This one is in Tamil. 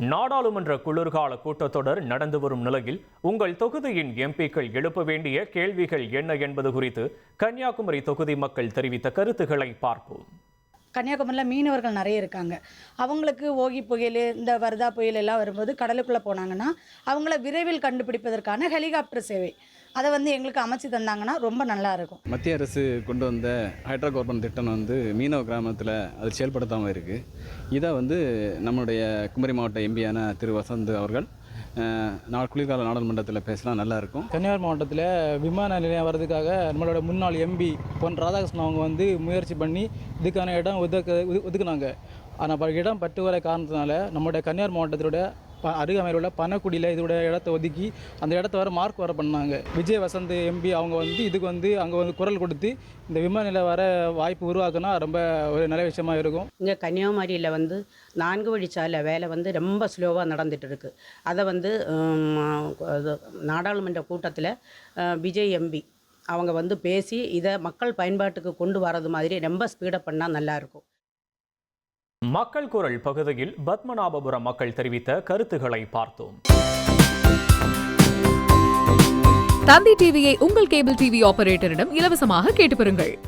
நாடாளுமன்ற குளிர்கால கூட்டத்தொடர் நடந்து வரும் நிலையில் உங்கள் தொகுதியின் எம்பிக்கள் எழுப்ப வேண்டிய கேள்விகள் என்ன என்பது குறித்து கன்னியாகுமரி தொகுதி மக்கள் தெரிவித்த கருத்துக்களை பார்ப்போம். கன்னியாகுமரியில் மீனவர்கள் நிறைய இருக்காங்க. அவங்களுக்கு ஓகி புயல் இந்த வருதா புயல் எல்லாம் வரும்போது கடலுக்குள்ளே போனாங்கன்னா அவங்கள விரைவில் கண்டுபிடிப்பதற்கான ஹெலிகாப்டர் சேவை. அதை வந்து எங்களுக்கு அமைச்சு தந்தாங்கன்னா ரொம்ப நல்லா இருக்கும் மத்திய அரசு கொண்டு வந்த ஹைட்ரோ கார்பன் திட்டம் வந்து மீனவ கிராமத்தில் அது செயல்படுத்தாமல் இருக்குது இதை வந்து நம்முடைய குமரி மாவட்ட எம்பியான திரு வசந்த் அவர்கள் நாள் குளிர்கால நாடாளுமன்றத்தில் பேசினா நல்லா இருக்கும் கன்னியாகுமரி மாவட்டத்தில் விமான நிலையம் வர்றதுக்காக நம்மளோட முன்னாள் எம்பி பொன் ராதாகிருஷ்ணன் அவங்க வந்து முயற்சி பண்ணி இதுக்கான இடம் ஒதுக்க ஒது- ஒதுக்குனாங்க. ஆனால் ப- இடம் பட்டுவர காரணத்தினால நம்மளுடைய கன்னியாகுமரி மாவட்டத்தோட ப அருகாமையில் உள்ள பனக்குடியில் இதோட இடத்த ஒதுக்கி அந்த இடத்த வர மார்க் வர பண்ணாங்க. விஜய் வசந்த் எம்பி அவங்க வந்து இதுக்கு வந்து அங்கே வந்து குரல் கொடுத்து இந்த விமான நிலை வர வாய்ப்பு உருவாக்குனா ரொம்ப ஒரு நல்ல விஷயமா இருக்கும். இங்கே கன்னியாகுமரியில் வந்து நான்கு வழிச்சாலை வேலை வந்து ரொம்ப ஸ்லோவாக நடந்துட்டு இருக்கு. அதை வந்து அது நாடாளுமன்ற கூட்டத்தில் விஜய் எம்பி அவங்க வந்து பேசி இதை மக்கள் பயன்பாட்டுக்கு கொண்டு வரது மாதிரி ரொம்ப ஸ்பீடப் பண்ணால் நல்லாயிருக்கும் மக்கள் குரல் பகுதியில் பத்மநாபபுரம் மக்கள் தெரிவித்த கருத்துக்களை பார்த்தோம். தந்தி டிவியை உங்கள் கேபிள் டிவி ஆபரேட்டரிடம் இலவசமாக கேட்டு பெறுங்கள்.